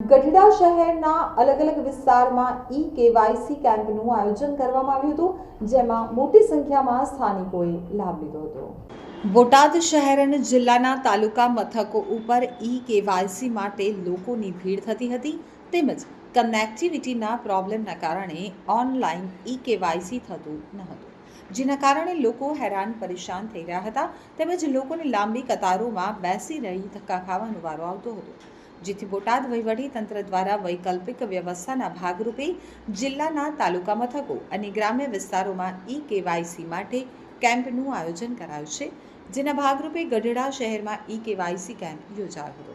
ગઢડા શહેરના અલગ અલગ વિસ્તારમાં ઈ કેવાયસી કેમ્પનું આયોજન કરવામાં આવ્યું હતું, જેમાં મોટી સંખ્યામાં સ્થાનિકોએ લાભ લીધો હતો. બોટાદ શહેર અને જિલ્લાના તાલુકા મથકો ઉપર ઈ કેવાયસી માટે લોકોની ભીડ થતી હતી, તેમજ કનેક્ટિવિટીના પ્રોબ્લેમના કારણે ઓનલાઈન ઈ કેવાયસી થતું ન હતું. જેના કારણે લોકો હેરાન પરેશાન થઈ રહ્યા હતા, તેમજ લોકોને લાંબી કતારોમાં બેસી રહી ધક્કા ખાવાનો વારો આવતો હતો. જેથી બોટાદ તંત્ર દ્વારા વૈકલ્પિક વ્યવસ્થાના ભાગરૂપે જિલ્લાના તાલુકા મથકો અને ગ્રામ્ય વિસ્તારોમાં ઈ કેવાયસી માટે કેમ્પનું આયોજન કરાયું છે. જેના ભાગરૂપે ગઢડા શહેરમાં ઈ કેવાયસી કેમ્પ યોજાયો હતો.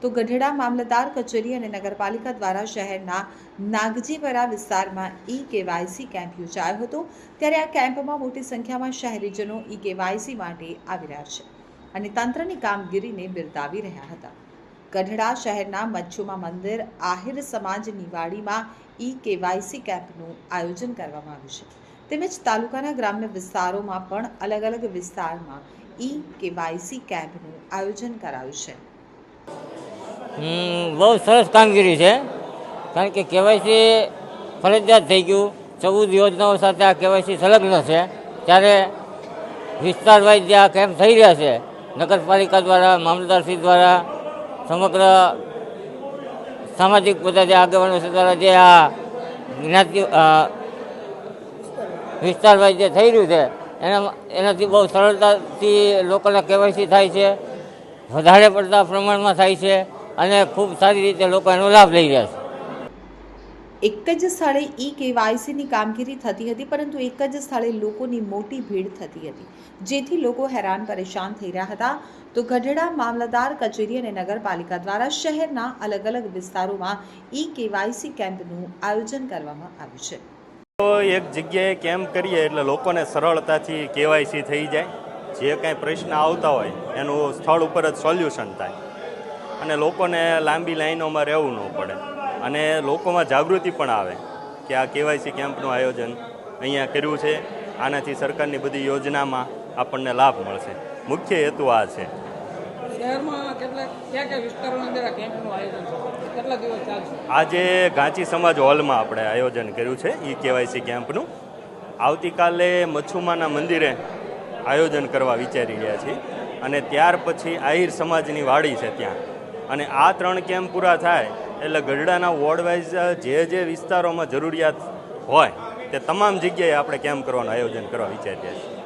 તો ગઢડા મામલતદાર કચેરી અને નગરપાલિકા દ્વારા શહેરના નાગજીપરા વિસ્તારમાં ઈ કેવાયસી કેમ્પ યોજાયો હતો. ત્યારે આ કેમ્પમાં મોટી સંખ્યામાં શહેરીજનો ઈ કેવાયસી માટે આવી રહ્યા છે અને તંત્રની કામગીરીને બિરદાવી રહ્યા હતા. ગઢડા શહેરના મચ્છુમા મંદિર આહિર સમાજની વાડીમાં ઈ કેવાયસી કેમ્પનું આયોજન કરવામાં આવ્યું છે. તેમજ તાલુકાના ગ્રામ્ય વિસ્તારોમાં પણ અલગ અલગ વિસ્તારમાં ઈ કેવાયસી કેમ્પનું આયોજન કરાયું છે. બહુ સરસ કામગીરી છે. કારણ કે કેવાયસી ફરજિયાત થઈ ગયું. ચૌદ યોજનાઓ સાથે આ કેવાયસી સંલગ્ન છે. ત્યારે વિસ્તાર વાઇઝ જે આ કેમ્પ થઈ રહ્યા છે, નગરપાલિકા દ્વારા મામલતદારશ્રી દ્વારા સમગ્ર સામાજિક બધા જે આગેવાનો છે દ્વારા જે આ જ્ઞાતિ અ, જે થઈ રહ્યું છે એના એનાથી બહુ સરળતાથી લોકોને કેવાયસી થાય છે વધારે પડતા પ્રમાણમાં થાય છે અને ખૂબ સારી રીતે લોકો એનો લાભ લઈ રહ્યા છે. એક જ સ્થળે ઈ કેવાયસીની કામગીરી થતી હતી, પરંતુ એક જ સ્થળે લોકોની મોટી ભીડ થતી હતી, જેથી લોકો હેરાન પરેશાન થઈ રહ્યા હતા. તો ગઢડા મામલતદાર કચેરી અને નગરપાલિકા દ્વારા શહેરના અલગ અલગ વિસ્તારોમાં ઈ કેવાયસી કેમ્પનું આયોજન કરવામાં આવ્યું છે. તો એક જગ્યાએ કેમ્પ કરીએ એટલે લોકોને સરળતાથી કેવાયસી થઈ જાય. જે કાંઈ પ્રશ્ન આવતા હોય, એનું સ્થળ ઉપર જ સોલ્યુશન થાય. અને લોકોને લાંબી લાઈનોમાં રહેવું ન પડે. અને લોકોમાં જાગૃતિ પણ આવે કે આ કેવાયસી કેમ્પનું આયોજન અહીંયા કર્યું છે. આનાથી સરકારની બધી યોજનામાં આપણને લાભ મળશે. મુખ્ય હેતુ આ છે. આજે ગાંચી સમાજ હોલમાં આપણે આયોજન કર્યું છે ઈ કેવાયસી કેમ્પનું. આવતીકાલે મચ્છુમાના મંદિરે આયોજન કરવા વિચારી રહ્યા છીએ અને ત્યાર પછી આહિર સમાજની વાડી છે ત્યાં. અને આ ત્રણ કેમ્પ પૂરા થાય એટલે ગઢડાના વોર્ડ વાઇઝ જે જે વિસ્તારોમાં જરૂરિયાત હોય, તે તમામ જગ્યાએ આપણે કેમ્પ કરવાનું આયોજન કરવા વિચારીએ છીએ.